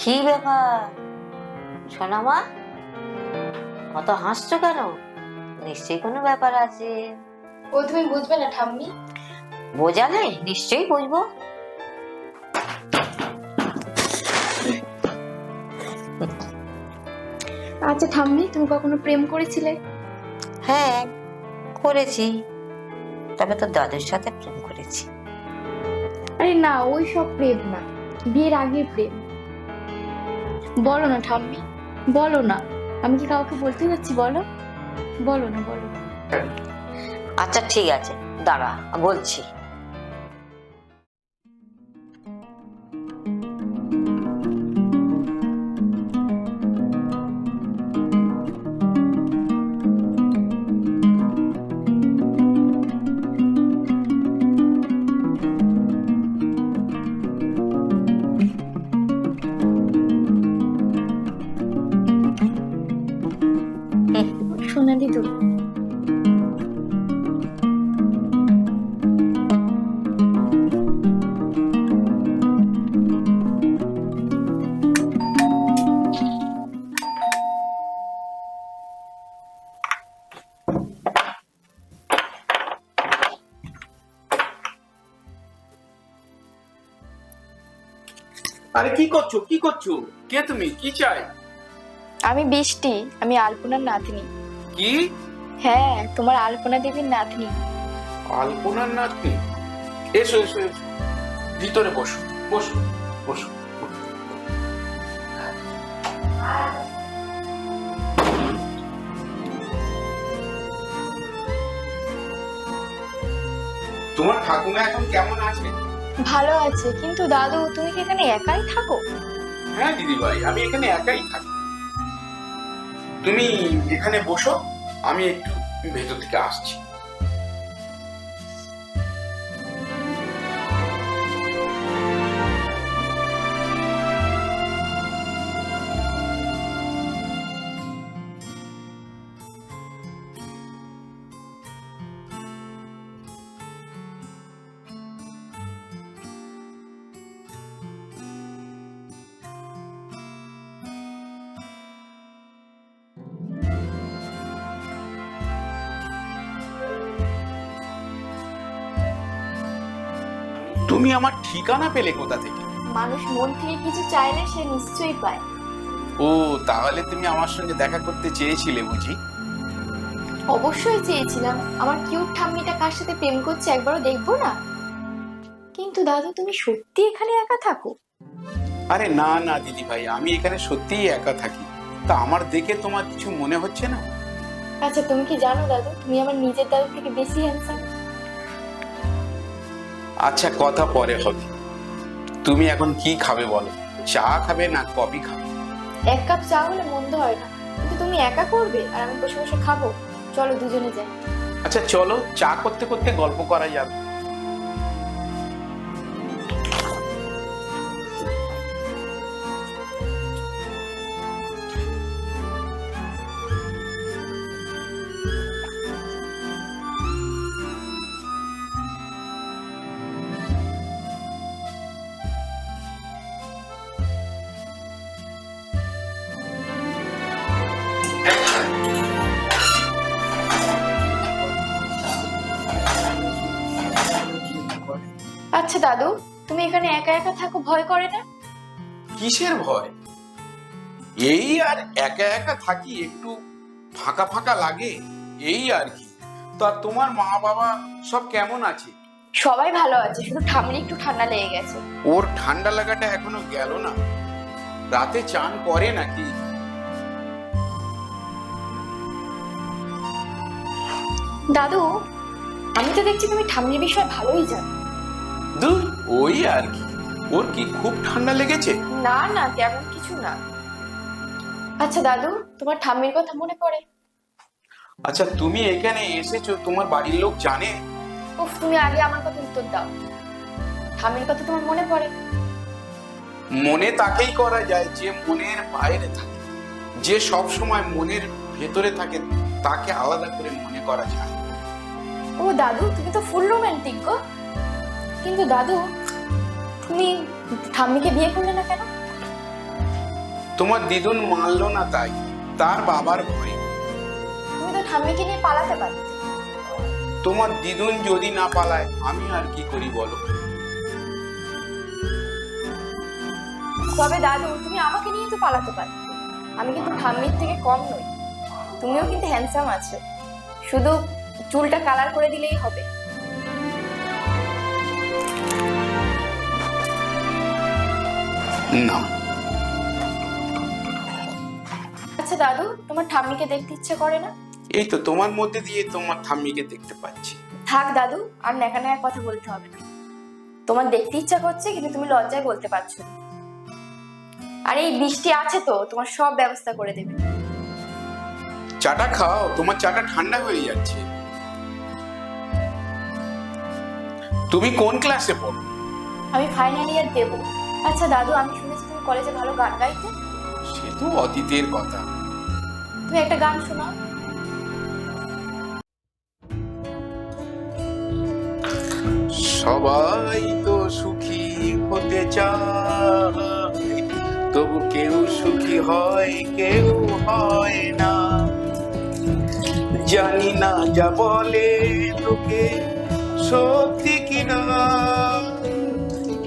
কি ব্যাপার? সোনামা অত হাসছো কেন? নিশ্চয়ই কোনো ব্যাপার আছে। ও তুমি বুঝবে না ঠাম্মি। বোঝালে নিশ্চয়ই বুঝব। আচ্ছা ঠাম্মি তুমি কখনো প্রেম করেছিলে? হ্যাঁ করেছি। তবে তো দাদুর সাথে প্রেম করেছি। আরে না ওই সব প্রেম না। বিয়ের আগে প্রেম। বলো না ঠাম্মি, বলো না। আমি কি কাউকে বলতে যাচ্ছি, বলো? বলো না, বলো আচ্ছা ঠিক আছে। দাঁড়া, বলছি। করছ? কি করছ? কে তুমি? কি চাই? আমি বৃষ্টি আমি আলপনার নাতনি। কি? হ্যাঁ তোমার আলপনা দেবীর নাতনি। আলপনার নাতনি? এসো এসো এসো। ভিতরে বসো বসো বসো তোমার ঠাকুমা এখন কেমন আছে? ভালো আছে, কিন্তু দাদু, তুমি কি এখানে একাই থাকো? হ্যাঁ দিদি ভাই আমি এখানে একাই থাকি। তুমি এখানে বসো, আমি একটু ভেতর থেকে আসছি। তুমি আমার ঠিকানা পেলে কোথা থেকে? মানুষ মন থেকে কিছু চাইলে সে নিশ্চয়ই পায়। ও তাহলে তুমি আমার সঙ্গে দেখা করতে চেয়েছিলে বুঝি? অবশ্যই চেয়েছিলাম। আমার কিউট ঠাম্মিটা কার সাথে প্রেম করছে একবারও দেখব না? কিন্তু দাদু তুমি সত্যি এখানে একা থাকো? আরে না না দিদি ভাই আমি এখানে সত্যিই একা থাকি। তা আমার দেখে তোমার কিছু মনে হচ্ছে না? আচ্ছা তুমি কি জানো দাদু তুমি আমার নিজের দাদু থেকে বেশি হ্যান্ডসাম আচ্ছা কথা পরে হবে। তুমি এখন কি খাবে বলো? চা খাবে না কফি খাবে? এক কাপ চা হলে মন্দ হয় না। কিন্তু তুমি একা করবে আর আমি বসে বসে খাব। চলো দুজনে যাই। আচ্ছা চলো। চা করতে করতে গল্প করা যাবে। আচ্ছা দাদু তুমি এখানে একা একা থাকো ভয় করে না? কিসের ভয়? এই আর একা একা থাকি একটু ফাঁকা ফাঁকা লাগে এই আর কি। তা তোমার মা বাবা সব কেমন আছে? সবাই ভালো আছে শুধু ঠামলি একটু ঠান্ডা লেগে গেছে। ওর ঠান্ডা লাগাটা এখনও গেল না। রাতে চান করে নাকি? দাদু আমি তো দেখছি তুমি ঠামলির বিষয়ে ভালোই জানো। দূর ওই আর কি। ওর কি খুব ঠান্ডা লেগেছে? না না তেমন কিছু না। আচ্ছা দাদু তোমার ঠাম্মির কথা মনে পড়ে। আচ্ছা তুমি এখানে এসেছ তোমার বাড়ির লোক জানে? উফ তুমি আগে আমার কথা উত্তর দাও। ঠাম্মির কথা তোমার মনে পড়ে? মনে তাকেই করা যায় যে মনের বাইরে থাকে। যে সব সময় মনের ভেতরে থাকে তাকে আলাদা করে মনে করা যায়। ও দাদু তুমি তো ফুল রোমান্টিক গো। কিন্তু দাদু তুমি ঠাম্মিকে বিয়ে করলে না কেন? তোমার দিদুন মানলো না তাই তার বাবার ভয়ে। তুমি তো ঠাম্মিকে নিয়ে পালাতে পারতে তোমার দিদুন যদি না পালায় আমি আর কি করি বলো? তবে দাদু তুমি আমাকে নিয়ে তো পালাতে পারতে আমি কিন্তু ঠাম্মির থেকে কম নই। তুমিও কিন্তু হ্যান্ডসাম আছো। শুধু চুলটা কালার করে দিলেই হবে। না। আচ্ছা দাদু তোমার ঠাম্মিকে দেখতে ইচ্ছে করে না? এই তো তোমার মধ্যে দিয়ে তোমার ঠাম্মিকে দেখতে পাচ্ছি। থাক দাদু আর নেকা নেকা কথা বলতে হবে না। তোমার দেখতে ইচ্ছা করছে কিন্তু তুমি লজ্জায় বলতে পারছ না। আর এই বৃষ্টি আছে তো তোমার সব ব্যবস্থা করে দেবে। চাটা খাও তোমার চাটা ঠান্ডা হয়ে যাচ্ছে। তুমি কোন ক্লাসে পড়ো? আমি ফাইনাল ইয়ার দেবো। আচ্ছা দাদু আমি শুনেছি তুমি কলেজে ভালো গান গাইতে। সে তো অতীতের কথা। তুমি একটা গান শোনাও। সবাই তো সুখী হতে চায় তবু কেউ সুখী হয় কেউ হয় না। জানি না যা বলে তোকে সত্যি কিনা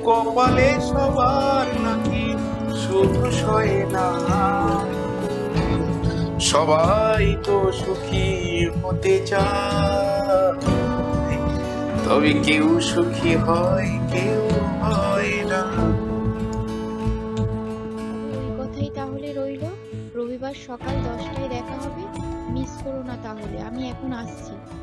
কপালে সবার নাকি সুখ সয় না। সবাই তো সুখী হতে চায়। তবে কেউ সুখী হয়, কেউ হয় না। কথাই তাহলে রবিবার সকাল দশটায় দেখা হবে। মিস করো না তাহলে, আমি এখন আসছি।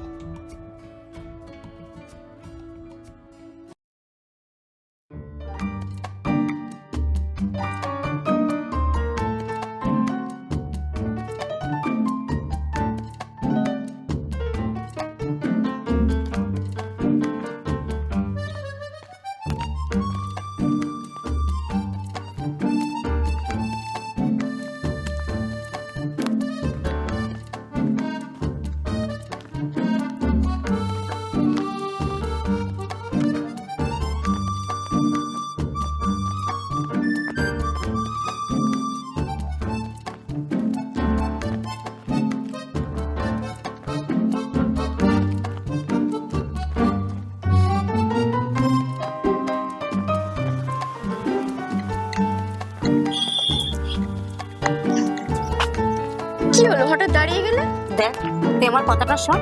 কথাটা শোন।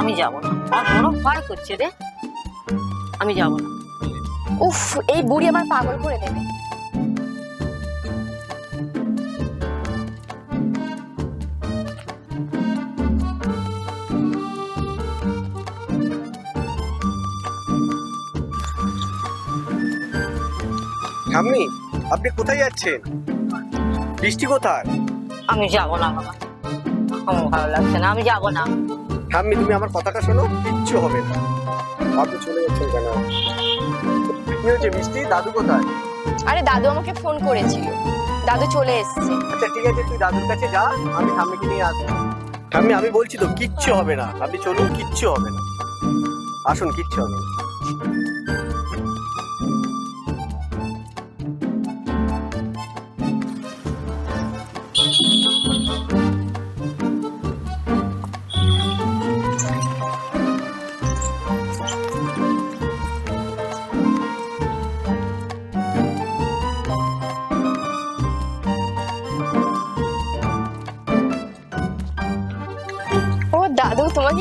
আমি যাব না। আমার বড় ভয় করছে রে। আমি যাব না। উফ এই বুড়ি আমার পাগল করে দেবে। ঠাম্মি আপনি কোথায় যাচ্ছেন? বৃষ্টি কোথায়? আমি যাব না বাবা। আমার ভালো লাগছে না আমি যাব না। ঠাম্মি তুমি আমার কথাটা শোনো কিচ্ছু হবে না। আপনি চলে যাচ্ছেন কেন? কি হয়েছে বৃষ্টি দাদু কোথায়? আরে দাদু আমাকে ফোন করেছিল। দাদু চলে এসেছে। আচ্ছা ঠিক আছে তুই দাদুর কাছে যা আমি ঠাম্মিকে নিয়ে আসব। ঠাম্মি আমি বলছি তো কিচ্ছু হবে না। আপনি চলুন কিচ্ছু হবে না। আসুন কিচ্ছু হবে না।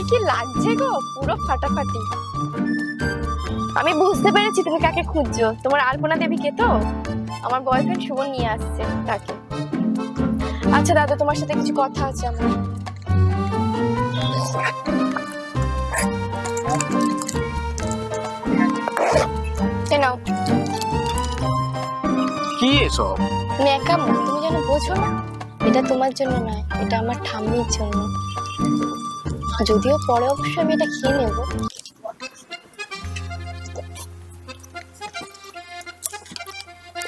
কি লাগছে গো? পুরো ফাটাফাটি। আমি বুঝতে পেরেছি তুমি কাকে খুঁজছো। তোমার আলপনা দেবীকে তো? আমার বয়ফ্রেন্ড সুমন নিয়ে আসছে তাকে। আচ্ছা দাদা তোমার সাথে কিছু কথা আছে আমার। নাও। কি এসব? ন্যাকামো তুমি যেন বোঝো না এটা তোমার জন্য নয় এটা আমার ঠাম্মির জন্য। যদিও পরে অবশ্যই আমি এটা খেয়ে নেব।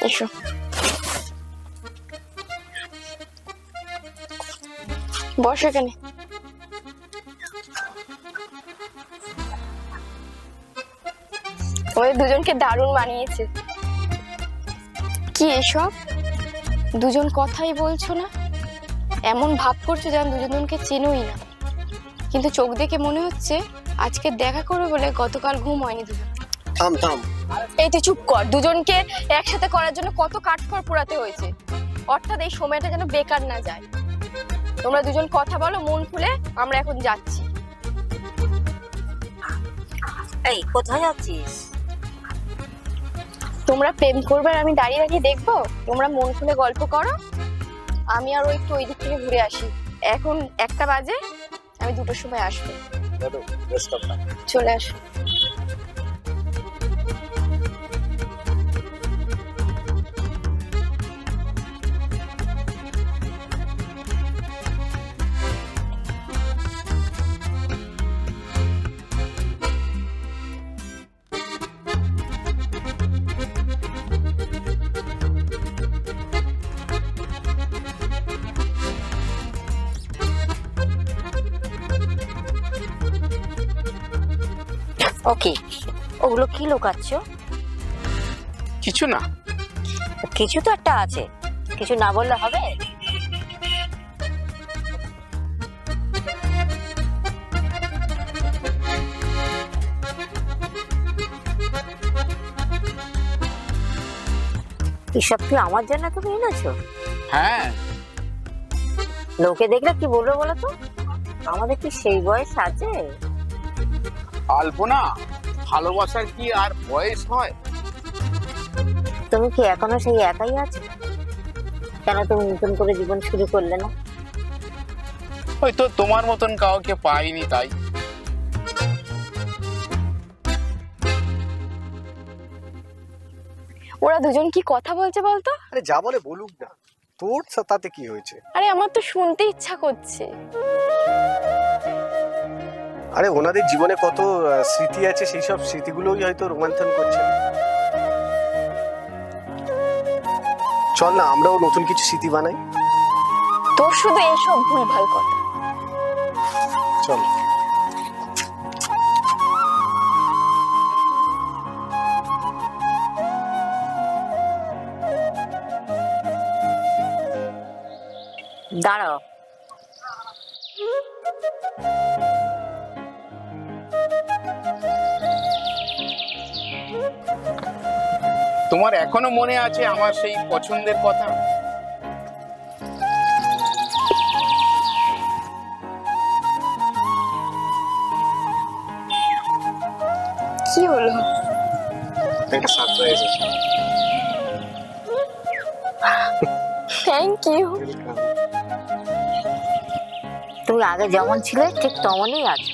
এসো। বসো এখানে। ওই দুজনকে দারুণ মানিয়েছে। কি এসব? দুজন কথাই বলছো না? এমন ভাব করছ যেন দুজন দুজনকে চেনোই না। কিন্তু চোখ দেখে মনে হচ্ছে আজকে দেখা করবে বলে গতকাল ঘুম হয়নি দুজন। থাম থাম। এই তুই চুপ কর দুজনকে একসাথে করার জন্য কত কাঠখড় পোড়াতে হয়েছে। অর্থাৎ এই সময়টা যেন বেকার না যায়। তোমরা দুজন কথা বলো মন খুলে আমরা এখন যাচ্ছি। এই কোথায় যাচ্ছিস তোমরা প্রেম করবে আর আমি দাঁড়িয়ে দাঁড়িয়ে দেখব? তোমরা মন খুলে গল্প করো। আমি আর ওই একটু ওই দিক থেকে ঘুরে আসি। এখন একটা বাজে আমি দুটোর সময় আসব। চলে আসো। ওকে ওগুলো কি লুকাচ্ছ? কিছু না। কিছু তো একটা আছে। কিছু না বললে হবে? এসব কি আমার জন্য তুমি এনেছো? হ্যাঁ। লোকে দেখলে কি বলবে বলো তো? আমাদের কি সেই বয়স আছে? আলপনা ভালোবাসার কি আর বয়স হয়? তুমি কি এখনও সেই একাই আছো? কেন তুমি নতুন করে জীবন শুরু করলে না? হয়তো তোমার মতন কাউকে পাইনি তাই। ওরা দুজন কি কথা বলছে বলতো? আরে যা বলে বলুক না। তোর তাতে কি হয়েছে? আরে আমার তো শুনতে ইচ্ছা করছে। আরে ওনাদের জীবনে কত স্মৃতি আছে সেই সব স্মৃতিগুলোই হয়তো রোমান্থন করছে। চল না আমরাও নতুন কিছু স্মৃতি বানাই। তোর শুধু এইসব ভুলভাল কথা। চল। দাঁড়াও। তোমার এখনও মনে আছে আমার সেই পছন্দের কথা? কি হলো? একটা সারপ্রাইজ থ্যাংক ইউ. তুমি আগে যেমন ছিলে ঠিক তেমনই আছো।